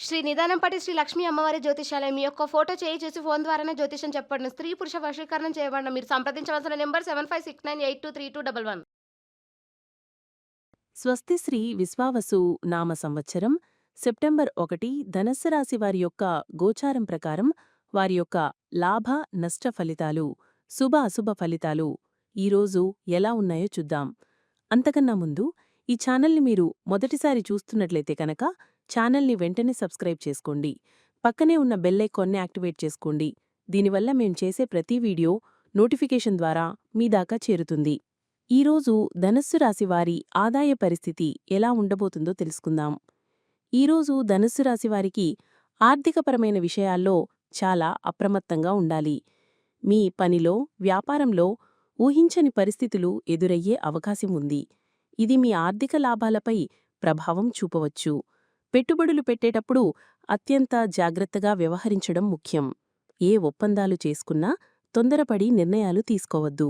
శ్రీ నిదానంపాటి శ్రీ లక్ష్మీ అమ్మవారి జ్యోతిషాలయం మీ యొక్క ఫోటో చేయి చేసి ఫోన్ ద్వారానే జ్యోతిషం చెప్పండి. స్త్రీ పురుష వశీకరణం చేయబడిన మీరు సంప్రదించవలసిన number seven five six nine eight two three two double one. స్వస్తి శ్రీ విశ్వావసు నామ సంవత్సరం సెప్టెంబర్ ఒకటి ధనస్సు రాశి వారి యొక్క గోచారం ప్రకారం వారి యొక్క లాభ నష్ట ఫలితాలు శుభ అశుభ ఫలితాలు ఈరోజు ఎలా ఉన్నాయో చూద్దాం. అంతకన్నా ముందు ఈ ఛానల్ని మీరు మొదటిసారి చూస్తున్నట్లయితే కనుక ఛానల్ని వెంటనే సబ్స్క్రైబ్ చేసుకోండి. పక్కనే ఉన్న బెల్లైకాన్ని యాక్టివేట్ చేసుకోండి. దీనివల్ల మేం చేసే ప్రతి వీడియో నోటిఫికేషన్ ద్వారా మీ దాకా చేరుతుంది. ఈరోజు ధనస్సు రాశివారి ఆదాయ పరిస్థితి ఎలా ఉండబోతుందో తెలుసుకుందాం. ఈరోజు ధనస్సు రాశివారికి ఆర్థికపరమైన విషయాల్లో చాలా అప్రమత్తంగా ఉండాలి. మీ పనిలో వ్యాపారంలో ఊహించని పరిస్థితులు ఎదురయ్యే అవకాశం ఉంది. ఇది మీ ఆర్థిక లాభాలపై ప్రభావం చూపవచ్చు. పెట్టుబడులు పెట్టేటప్పుడు అత్యంత జాగ్రత్తగా వ్యవహరించడం ముఖ్యం. ఏ ఒప్పందాలు చేసుకున్నా తొందరపడి నిర్ణయాలు తీసుకోవద్దు.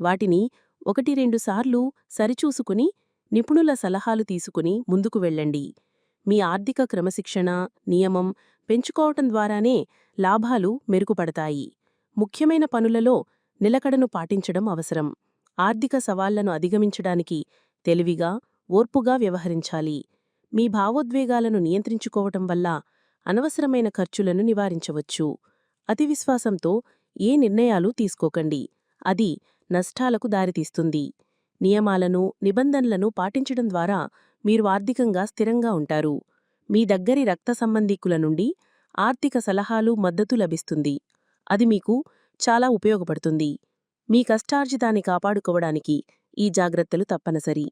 వాటిని ఒకటి రెండుసార్లు సరిచూసుకుని నిపుణుల సలహాలు తీసుకుని ముందుకు వెళ్ళండి. మీ ఆర్థిక క్రమశిక్షణ నియమం పెంచుకోవటం ద్వారానే లాభాలు మెరుగుపడతాయి. ముఖ్యమైన పనులలో నిలకడను పాటించడం అవసరం. ఆర్థిక సవాళ్ళను అధిగమించడానికి తెలివిగా ఓర్పుగా వ్యవహరించాలి. మీ భావోద్వేగాలను నియంత్రించుకోవటం వల్ల అనవసరమైన ఖర్చులను నివారించవచ్చు. అతివిశ్వాసంతో ఏ నిర్ణయాలు తీసుకోకండి. అది నష్టాలకు దారితీస్తుంది. నియమాలను నిబంధనలను పాటించడం ద్వారా మీరు ఆర్థికంగా స్థిరంగా ఉంటారు. మీ దగ్గరి రక్త సంబంధీకుల నుండి ఆర్థిక సలహాలు మద్దతు లభిస్తుంది. అది మీకు చాలా ఉపయోగపడుతుంది. మీ కష్టార్జితాన్ని కాపాడుకోవడానికి ఈ జాగ్రత్తలు తప్పనిసరి.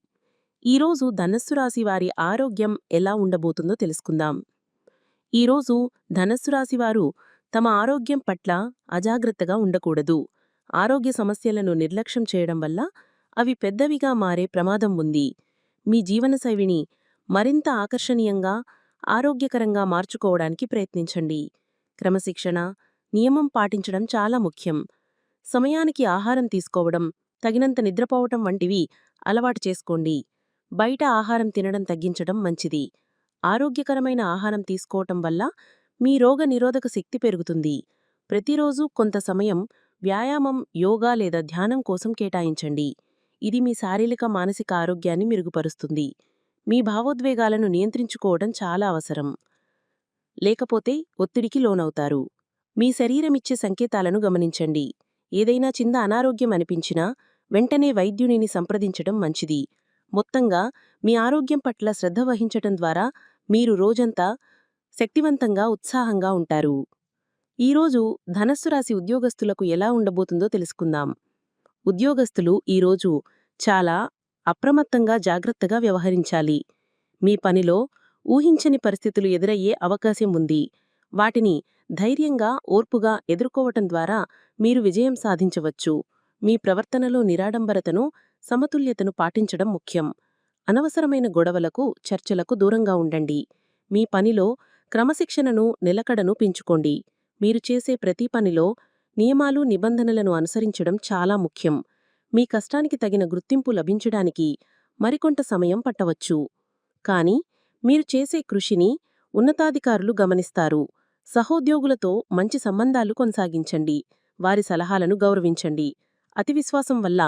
ఈరోజు ధనస్సు రాశి వారి ఆరోగ్యం ఎలా ఉండబోతుందో తెలుసుకుందాం. ఈరోజు ధనస్సు రాశి వారు తమ ఆరోగ్యం పట్ల అజాగ్రత్తగా ఉండకూడదు. ఆరోగ్య సమస్యలను నిర్లక్ష్యం చేయడం వల్ల అవి పెద్దవిగా మారే ప్రమాదం ఉంది. మీ జీవనశైలిని మరింత ఆకర్షణీయంగా ఆరోగ్యకరంగా మార్చుకోవడానికి ప్రయత్నించండి. క్రమశిక్షణ నియమం పాటించడం చాలా ముఖ్యం. సమయానికి ఆహారం తీసుకోవడం తగినంత నిద్రపోవటం వంటివి అలవాటు చేసుకోండి. బయట ఆహారం తినడం తగ్గించడం మంచిది. ఆరోగ్యకరమైన ఆహారం తీసుకోవటం వల్ల మీ రోగ నిరోధక శక్తి పెరుగుతుంది. ప్రతిరోజూ కొంత సమయం వ్యాయామం యోగా లేదా ధ్యానం కోసం కేటాయించండి. ఇది మీ శారీరక మానసిక ఆరోగ్యాన్ని మెరుగుపరుస్తుంది. మీ భావోద్వేగాలను నియంత్రించుకోవడం చాలా అవసరం. లేకపోతే ఒత్తిడికి లోనవుతారు. మీ శరీరమిచ్చే సంకేతాలను గమనించండి. ఏదైనా చిన్న అనారోగ్యం అనిపించినా వెంటనే వైద్యునిని సంప్రదించడం మంచిది. మొత్తంగా మీ ఆరోగ్యం పట్ల శ్రద్ధ వహించటం ద్వారా మీరు రోజంతా శక్తివంతంగా ఉత్సాహంగా ఉంటారు. ఈరోజు ధనస్సు రాశి ఉద్యోగస్తులకు ఎలా ఉండబోతుందో తెలుసుకుందాం. ఉద్యోగస్తులు ఈరోజు చాలా అప్రమత్తంగా జాగ్రత్తగా వ్యవహరించాలి. మీ పనిలో ఊహించని పరిస్థితులు ఎదురయ్యే అవకాశం ఉంది. వాటిని ధైర్యంగా ఓర్పుగా ఎదుర్కోవటం ద్వారా మీరు విజయం సాధించవచ్చు. మీ ప్రవర్తనలో నిరాడంబరతను సమతుల్యతను పాటించడం ముఖ్యం. అనవసరమైన గొడవలకు చర్చలకు దూరంగా ఉండండి. మీ పనిలో క్రమశిక్షణను నిలకడను పెంచుకోండి. మీరు చేసే ప్రతి పనిలో నియమాలు నిబంధనలను అనుసరించడం చాలా ముఖ్యం. మీ కష్టానికి తగిన గుర్తింపు లభించడానికి మరికొంత సమయం పట్టవచ్చు. కానీ మీరు చేసే కృషిని ఉన్నతాధికారులు గమనిస్తారు. సహోద్యోగులతో మంచి సంబంధాలు కొనసాగించండి. వారి సలహాలను గౌరవించండి. అతి విశ్వాసం వల్ల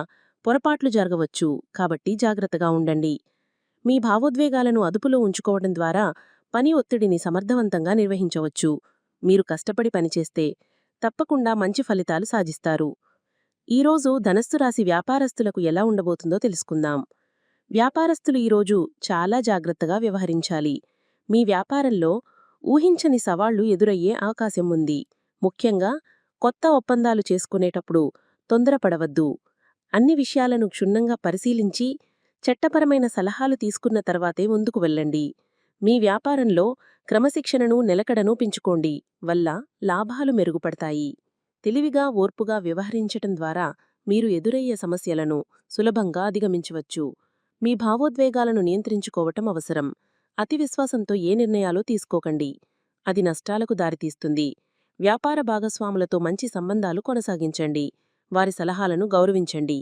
పొరపాట్లు జరగవచ్చు. కాబట్టి జాగ్రత్తగా ఉండండి. మీ భావోద్వేగాలను అదుపులో ఉంచుకోవడం ద్వారా పని ఒత్తిడిని సమర్థవంతంగా నిర్వహించవచ్చు. మీరు కష్టపడి పనిచేస్తే తప్పకుండా మంచి ఫలితాలు సాధిస్తారు. ఈరోజు ధనస్సు రాశి వ్యాపారస్తులకు ఎలా ఉండబోతుందో తెలుసుకుందాం. వ్యాపారస్తులు ఈరోజు చాలా జాగ్రత్తగా వ్యవహరించాలి. మీ వ్యాపారంలో ఊహించని సవాళ్ళు ఎదురయ్యే అవకాశం ఉంది. ముఖ్యంగా కొత్త ఒప్పందాలు చేసుకునేటప్పుడు తొందరపడవద్దు. అన్ని విషయాలను క్షుణ్ణంగా పరిశీలించి చట్టపరమైన సలహాలు తీసుకున్న తర్వాతే ముందుకు వెళ్ళండి. మీ వ్యాపారంలో క్రమశిక్షణను నిలకడను పెంచుకోండి. వల్ల లాభాలు మెరుగుపడతాయి. తెలివిగా ఓర్పుగా వ్యవహరించటం ద్వారా మీరు ఎదురయ్యే సమస్యలను సులభంగా అధిగమించవచ్చు. మీ భావోద్వేగాలను నియంత్రించుకోవటం అవసరం. అతి విశ్వాసంతో ఏ నిర్ణయాలు తీసుకోకండి. అది నష్టాలకు దారితీస్తుంది. వ్యాపార భాగస్వాములతో మంచి సంబంధాలు కొనసాగించండి. వారి సలహాలను గౌరవించండి.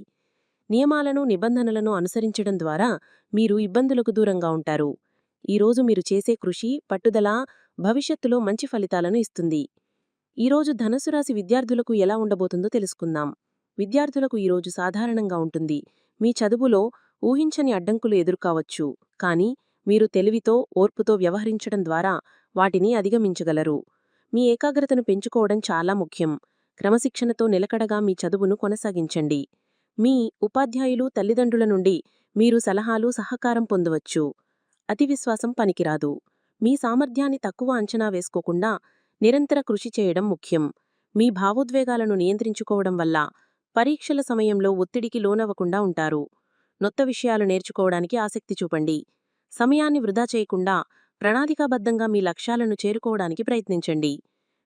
నియమాలను నిబంధనలను అనుసరించడం ద్వారా మీరు ఇబ్బందులకు దూరంగా ఉంటారు. ఈరోజు మీరు చేసే కృషి పట్టుదల భవిష్యత్తులో మంచి ఫలితాలను ఇస్తుంది. ఈరోజు ధనుసు రాశి విద్యార్థులకు ఎలా ఉండబోతుందో తెలుసుకుందాం. విద్యార్థులకు ఈరోజు సాధారణంగా ఉంటుంది. మీ చదువులో ఊహించని అడ్డంకులు ఎదుర్కావచ్చు. కానీ మీరు తెలివితో ఓర్పుతో వ్యవహరించడం ద్వారా వాటిని అధిగమించగలరు. మీ ఏకాగ్రతను పెంచుకోవడం చాలా ముఖ్యం. క్రమశిక్షణతో నిలకడగా మీ చదువును కొనసాగించండి. మీ ఉపాధ్యాయులు తల్లిదండ్రుల నుండి మీరు సలహాలు సహకారం పొందవచ్చు. అతి విశ్వాసం పనికిరాదు. మీ సామర్థ్యాన్ని తక్కువ అంచనా వేసుకోకుండా నిరంతర కృషి చేయడం ముఖ్యం. మీ భావోద్వేగాలను నియంత్రించుకోవడం వల్ల పరీక్షల సమయంలో ఒత్తిడికి లోనవ్వకుండా ఉంటారు. నొత్త విషయాలు నేర్చుకోవడానికి ఆసక్తి చూపండి. సమయాన్ని వృధా చేయకుండా ప్రణాళికాబద్ధంగా మీ లక్ష్యాలను చేరుకోవడానికి ప్రయత్నించండి.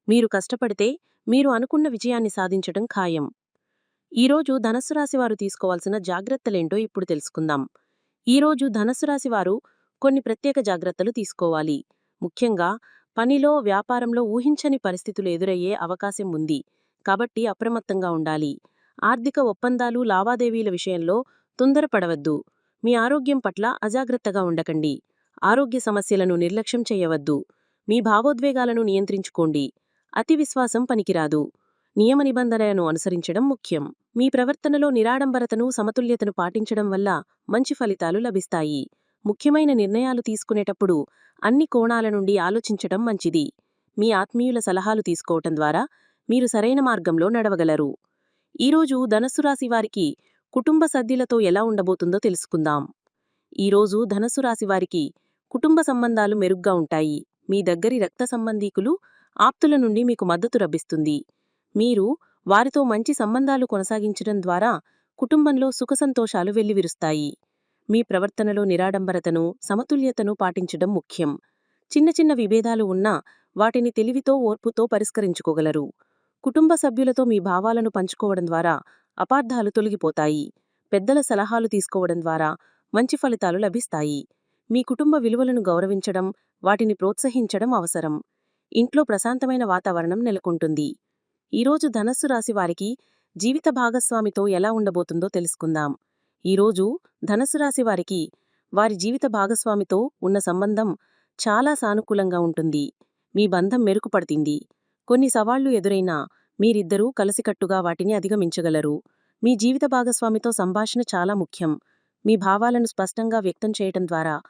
మీరు కష్టపడితే మీరు అనుకున్న విజయాన్ని సాధించడం ఖాయం. ఈరోజు ధనస్సు రాశివారు తీసుకోవాల్సిన జాగ్రత్తలేంటో ఇప్పుడు తెలుసుకుందాం. ఈరోజు ధనస్సు రాశివారు కొన్ని ప్రత్యేక జాగ్రత్తలు తీసుకోవాలి. ముఖ్యంగా పనిలో వ్యాపారంలో ఊహించని పరిస్థితులు ఎదురయ్యే అవకాశం ఉంది. కాబట్టి అప్రమత్తంగా ఉండాలి. ఆర్థిక ఒప్పందాలు లావాదేవీల విషయంలో తొందరపడవద్దు. మీ ఆరోగ్యం పట్ల అజాగ్రత్తగా ఉండకండి. ఆరోగ్య సమస్యలను నిర్లక్ష్యం చేయవద్దు. మీ భావోద్వేగాలను నియంత్రించుకోండి. అతి విశ్వాసం పనికిరాదు. నియమ నిబంధనలను అనుసరించడం ముఖ్యం. మీ ప్రవర్తనలో నిరాడంబరతను సమతుల్యతను పాటించడం వల్ల మంచి ఫలితాలు లభిస్తాయి. ముఖ్యమైన నిర్ణయాలు తీసుకునేటప్పుడు అన్ని కోణాల నుండి ఆలోచించడం మంచిది. మీ ఆత్మీయుల సలహాలు తీసుకోవటం ద్వారా మీరు సరైన మార్గంలో నడవగలరు. ఈరోజు ధనస్సు రాశి వారికి కుటుంబ సభ్యులతో ఎలా ఉండబోతుందో తెలుసుకుందాం. ఈరోజు ధనస్సు రాశి వారికి కుటుంబ సంబంధాలు మెరుగ్గా ఉంటాయి. మీ దగ్గరి రక్త సంబంధీకులు ఆప్తుల నుండి మీకు మద్దతు లభిస్తుంది. మీరు వారితో మంచి సంబంధాలు కొనసాగించడం ద్వారా కుటుంబంలో సుఖసంతోషాలు వెల్లివిరుస్తాయి. మీ ప్రవర్తనలో నిరాడంబరతను సమతుల్యతను పాటించడం ముఖ్యం. చిన్న చిన్న విభేదాలు ఉన్నా వాటిని తెలివితో ఓర్పుతో పరిష్కరించుకోగలరు. కుటుంబ సభ్యులతో మీ భావాలను పంచుకోవడం ద్వారా అపార్థాలు తొలగిపోతాయి. పెద్దల సలహాలు తీసుకోవడం ద్వారా మంచి ఫలితాలు లభిస్తాయి. మీ కుటుంబ విలువలను గౌరవించడం వాటిని ప్రోత్సహించడం అవసరం. ఇంట్లో ప్రశాంతమైన వాతావరణం నెలకొంటుంది. ఈరోజు ధనస్సు రాశి వారికి జీవిత భాగస్వామితో ఎలా ఉండబోతుందో తెలుసుకుందాం. ఈరోజు ధనస్సు రాశి వారికి వారి జీవిత భాగస్వామితో ఉన్న సంబంధం చాలా సానుకూలంగా ఉంటుంది. మీ బంధం మెరుగుపడుతుంది. కొన్ని సవాళ్ళు ఎదురైనా మీరిద్దరూ కలిసికట్టుగా వాటిని అధిగమించగలరు. మీ జీవిత భాగస్వామితో సంభాషణ చాలా ముఖ్యం. మీ భావాలను స్పష్టంగా వ్యక్తం చేయటం ద్వారా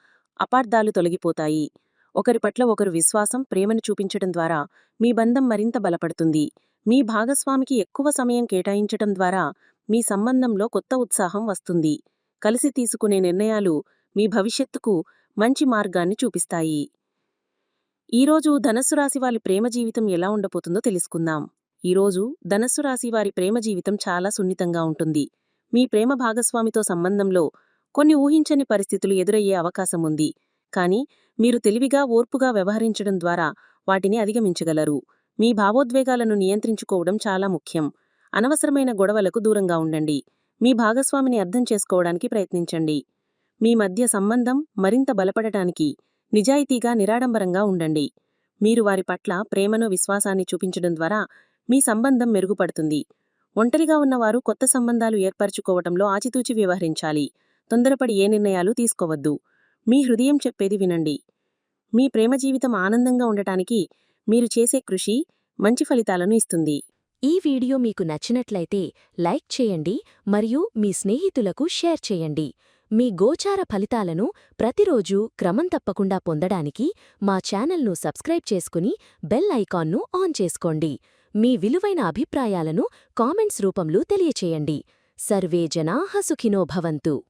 అపార్థాలు తొలగిపోతాయి. ఒకరి పట్ల ఒకరు విశ్వాసం ప్రేమను చూపించడం ద్వారా మీ బంధం మరింత బలపడుతుంది. మీ భాగస్వామికి ఎక్కువ సమయం కేటాయించటం ద్వారా మీ సంబంధంలో కొత్త ఉత్సాహం వస్తుంది. కలిసి తీసుకునే నిర్ణయాలు మీ భవిష్యత్తుకు మంచి మార్గాన్ని చూపిస్తాయి. ఈరోజు ధనస్సు రాశి వారి ప్రేమ జీవితం ఎలా ఉండబోతుందో తెలుసుకుందాం. ఈరోజు ధనస్సు రాశి వారి ప్రేమ జీవితం చాలా సున్నితంగా ఉంటుంది. మీ ప్రేమ భాగస్వామితో సంబంధంలో కొన్ని ఊహించని పరిస్థితులు ఎదురయ్యే అవకాశం ఉంది. కానీ మీరు తెలివిగా ఓర్పుగా వ్యవహరించడం ద్వారా వాటిని అధిగమించగలరు. మీ భావోద్వేగాలను నియంత్రించుకోవడం చాలా ముఖ్యం. అనవసరమైన గొడవలకు దూరంగా ఉండండి. మీ భాగస్వామిని అర్థం చేసుకోవడానికి ప్రయత్నించండి. మీ మధ్య సంబంధం మరింత బలపడటానికి నిజాయితీగా నిరాడంబరంగా ఉండండి. మీరు వారి పట్ల ప్రేమను విశ్వాసాన్ని చూపించడం ద్వారా మీ సంబంధం మెరుగుపడుతుంది. ఒంటరిగా ఉన్నవారు కొత్త సంబంధాలు ఏర్పరచుకోవటంలో ఆచితూచి వ్యవహరించాలి. తొందరపడి ఏ నిర్ణయాలు తీసుకోవద్దు. మీ హృదయం చెప్పేది వినండి. మీ ప్రేమ జీవితం ఆనందంగా ఉండటానికి మీరు చేసే కృషి మంచి ఫలితాలను ఇస్తుంది. ఈ వీడియో మీకు నచ్చినట్లయితే లైక్ చేయండి మరియు మీ స్నేహితులకు షేర్ చేయండి. మీ గోచార ఫలితాలను ప్రతిరోజూ క్రమం తప్పకుండా పొందడానికి మా ఛానల్ను సబ్స్క్రైబ్ చేసుకుని బెల్ ఐకాన్ను ఆన్ చేసుకోండి. మీ విలువైన అభిప్రాయాలను కామెంట్స్ రూపంలో తెలియచేయండి. సర్వే జనాః సుఖినో భవంతు.